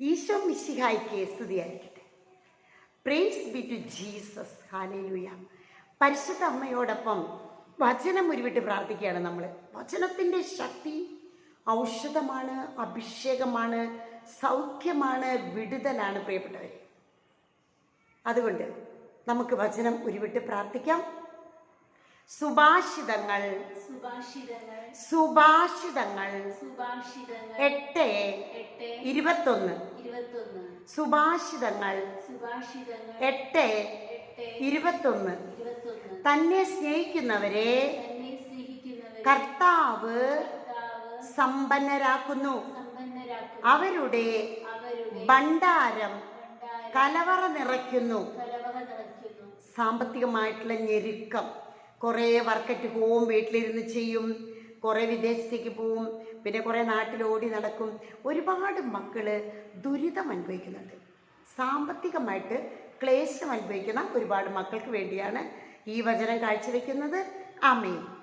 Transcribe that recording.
ഈശോ മിശിഹായിക്ക് സ്തുതിയായിരിക്കട്ടെ. Praise be to Jesus hallelujah പരിശുദ്ധ അമ്മയോടൊപ്പം വചനം ഉരുവിട്ട് പ്രാർത്ഥിക്കുകയാണ് നമ്മൾ. വചനത്തിന്റെ ശക്തി ഔഷധമാണ് അഭിഷേകമാണ് സൗഖ്യമാണ് വിടുതലാണ് പ്രിയപ്പെട്ടവരെ. അതുകൊണ്ട് നമുക്ക് വചനം ഉരുവിട്ട് പ്രാർത്ഥിക്കാം. സുഭാഷിതങ്ങൾ. സുഭാഷിതങ്ങൾ. സുഭാഷിതങ്ങൾ. സുഭാഷിതങ്ങൾ. എട്ട് എട്ട് ഇരുപത്തൊന്ന്. ഇരുപത്തൊന്ന്. സുഭാഷിതങ്ങൾ. സുഭാഷിതങ്ങൾ. എട്ട് ഇരുപത്തൊന്ന്. തന്നെ സ്നേഹിക്കുന്നവരെ കർത്താവ് സമ്പന്നരാക്കുന്നു. അവരുടെ ഭണ്ഡാരം കലവറ നിറയ്ക്കുന്നു. സാമ്പത്തികമായിട്ടുള്ള ഞെരുക്കം. കുറേ വർക്കറ്റ് പോവും വീട്ടിലിരുന്ന് ചെയ്യും കുറേ വിദേശത്തേക്ക് പോവും പിന്നെ കുറേ നാട്ടിൽ ഓടി നടക്കും. ഒരുപാട് മക്കൾ ദുരിതം അനുഭവിക്കുന്നുണ്ട്. സാമ്പത്തികമായിട്ട് ക്ലേശം അനുഭവിക്കുന്ന ഒരുപാട് മക്കൾക്ക് വേണ്ടിയാണ് ഈ വചനം കാഴ്ചവെക്കുന്നത്. ആമേൻ.